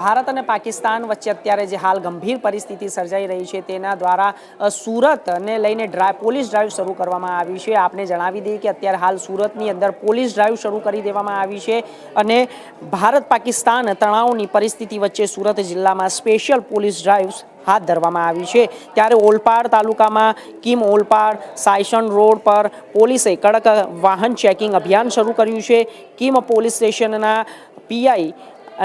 ભારત અને પાકિસ્તાન વચ્ચે અત્યારે જે હાલ ગંભીર પરિસ્થિતિ સર્જાઈ રહી છે, તેના દ્વારા સુરતને લઈને ડ્રાઈવ પોલીસ ડ્રાઈવ શરૂ કરવામાં આવી છે. આપને જણાવી દઈએ કે અત્યારે હાલ સુરતની અંદર પોલીસ ડ્રાઈવ શરૂ કરી દેવામાં આવી છે અને ભારત, પાકિસ્તાન તણાવની પરિસ્થિતિ વચ્ચે સુરત જિલ્લામાં સ્પેશિયલ પોલીસ ડ્રાઈવ હાથ ધરવામાં આવી છે. ત્યારે ઓલપાડ તાલુકામાં કિમ ઓલપાડ સાયસન રોડ પર પોલીસે કડક વાહન ચેકિંગ અભિયાન શરૂ કર્યું છે. કિમ પોલીસ સ્ટેશનના પીઆઈ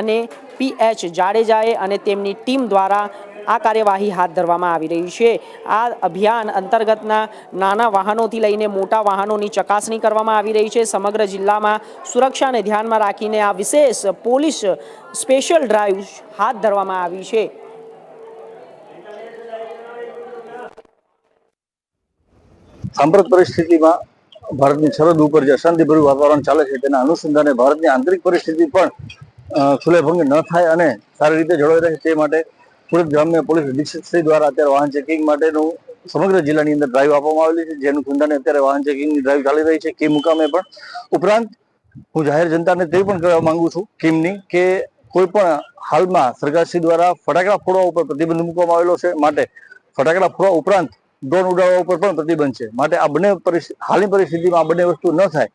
અને પીએચ જાડેજાએ અને તેમની ટીમ દ્વારા આ કાર્યવાહી હાથ ધરવામાં આવી રહી છે. આ અભિયાન અંતર્ગતના નાના વાહનોથી લઈને મોટા વાહનોની ચકાસણી કરવામાં આવી રહી છે. સમગ્ર જિલ્લામાં સુરક્ષાને ધ્યાનમાં રાખીને આ વિશેષ પોલીસ સ્પેશિયલ ડ્રાઈવ હાથ ધરવામાં આવી છે. સાંપ્રત પરિસ્થિતિમાં ભારતની સરહદ ઉપર જે અશાંતિભર્યું વાતાવરણ ચાલે છે તેના અનુસંધાને ભારતની આંતરિક પરિસ્થિતિ પણ અ, ન થાય અને સારી રીતે જળવાઈ રહે તે માટે સુરત ગ્રામ્ય પોલીસ અધિક્ષકશ્રી દ્વારા અત્યારે વાહન ચેકિંગ માટેનું સમગ્ર જિલ્લાની અંદર ડ્રાઈવ આપવામાં આવેલી છે. જેનું ખુંદાને અત્યારે વાહન ચેકિંગની ડ્રાઈવ ચાલી રહી છે. કે મુકામે પણ. ઉપરાંત હું જાહેર જનતાને તે પણ કહેવા માંગુ છું કિમની કે કોઈ પણ હાલમાં સરકારશ્રી દ્વારા ફટાકડા ફોડવા ઉપર પ્રતિબંધ મૂકવામાં આવેલો છે માટે ફટાકડા ફોડવા ઉપરાંત ડ્રોન ઉડાડવા ઉપર પણ પ્રતિબંધ છે. માટે આ બંને હાલની પરિસ્થિતિમાં આ બંને વસ્તુ ન થાય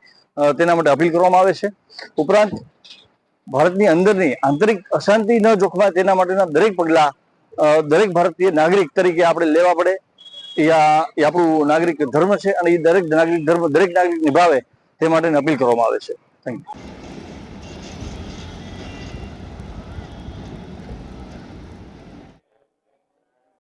તેના માટે અપીલ કરવામાં આવે છે. ઉપરાંત ભારતની અંદરની આંતરિક અશાંતિ ન જોખમાય તેના માટેના દરેક પગલા દરેક ભારતીય નાગરિક તરીકે આપણે લેવા પડે. એ આપણું નાગરિક ધર્મ છે અને એ દરેક નાગરિક ધર્મ, દરેક નાગરિક નિભાવે તે માટેની અપીલ કરવામાં આવે છે. Thank you